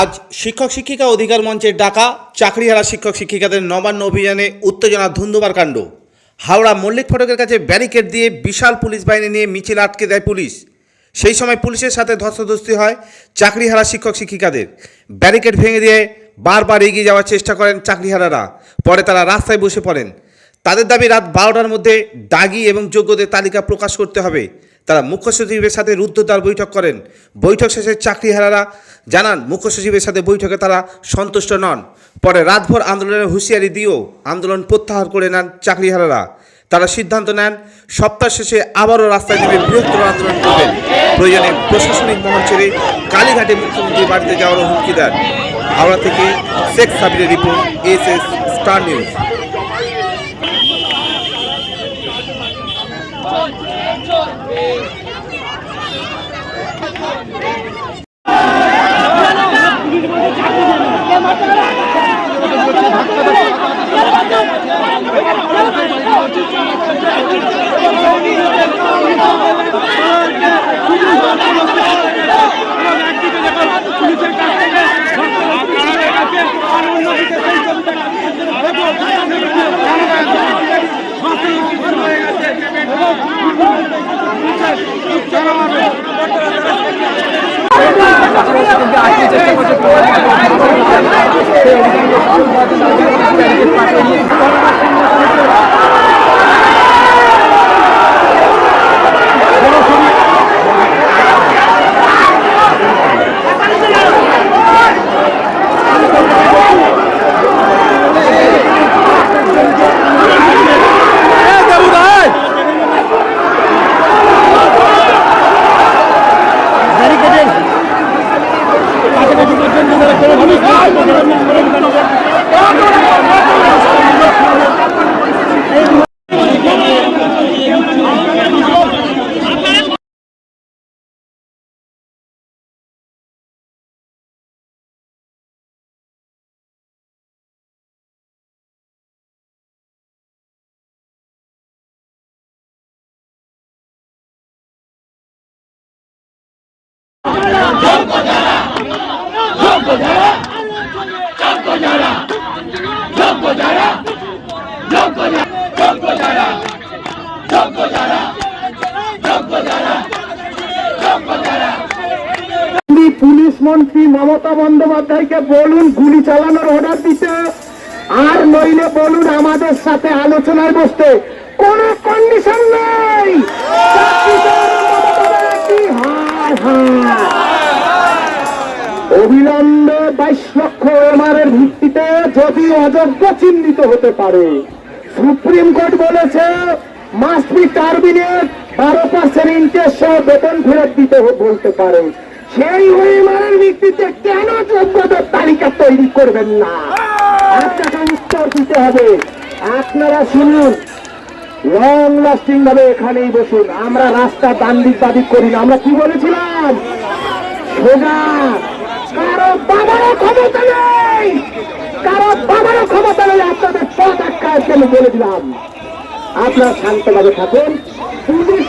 আজ শিক্ষক শিক্ষিকা অধিকার মঞ্চের ডাকা চাকরিহারা শিক্ষক শিক্ষিকাদের নবান্ন অভিযানে উত্তেজনা ধুন্ধুমার কাণ্ড। হাওড়া মল্লিক ফটকের কাছে ব্যারিকেড দিয়ে বিশাল পুলিশ বাহিনী নিয়ে মিছিল আটকে দেয় পুলিশ। সেই সময় পুলিশের সাথে ধস্তাধস্তি হয় চাকরিহারা শিক্ষক শিক্ষিকাদের। ব্যারিকেড ভেঙে দিয়ে বারবার এগিয়ে যাওয়ার চেষ্টা করেন চাকরিহারারা। পরে তারা রাস্তায় বসে পড়েন। তাদের দাবি রাত বারোটার মধ্যে দাগি এবং যোগ্যদের তালিকা প্রকাশ করতে হবে। তারা মুখ্য সচিবের সাথে রুদ্ধদ্বার বৈঠক করেন। বৈঠক শেষে চাকরিহারারা জানান, মুখ্য সচিবের সাথে বৈঠকে তারা সন্তুষ্ট নন। পরে রাতভর আন্দোলনের হুঁশিয়ারি দিয়েও আন্দোলন প্রত্যাহার করে নেন চাকরিহারারা। তারা সিদ্ধান্ত নেন, সপ্তাহ শেষে আবারও রাস্তায় নেমে বৃহত্তর আন্দোলন করবেন। প্রয়োজনে প্রশাসনিক মহল ছেড়ে কালীঘাটে মুখ্যমন্ত্রীর বাড়িতে যাওয়ারও হুমকি দেন। হাওড়া থেকে Sheikh সাবিরের report, S S star news. আপনি Police মন্ত্রী মমতা বন্দ্যোপাধ্যায়কে বলুন, গুলি চালানোর অর্ডার দিতে। আর নইলে বলুন, আমাদের সাথে আলোচনায় বসতে। কোন কন্ডিশন নেই। হায় হায়। অবিলম্বে বাইশ লক্ষ এমআর এর ভিত্তিতে যদি অযোগ্য চিহ্নিত হতে পারে। সুপ্রিম কোর্ট বলেছে মাস্ট বি বারো পার্সেন্ট ইন্টারেস্ট সহ বেতন ফেরত দিতে বলতে পারে। সেই ওয়েমারের ভিত্তিতে কেন যোগ্যতার তালিকা তৈরি করবেন না? আপনাকে উত্তর দিতে হবে। আপনারা শুনুন। লং লাস্টিং ভাবে এখানেই বসুন। আমরা রাস্তা দান্দিক দাবি করি না। আমরা কি বলেছিলাম? সোজা। কারও কারও আপনারা শান্তভাবে থাকুন। পুলিশ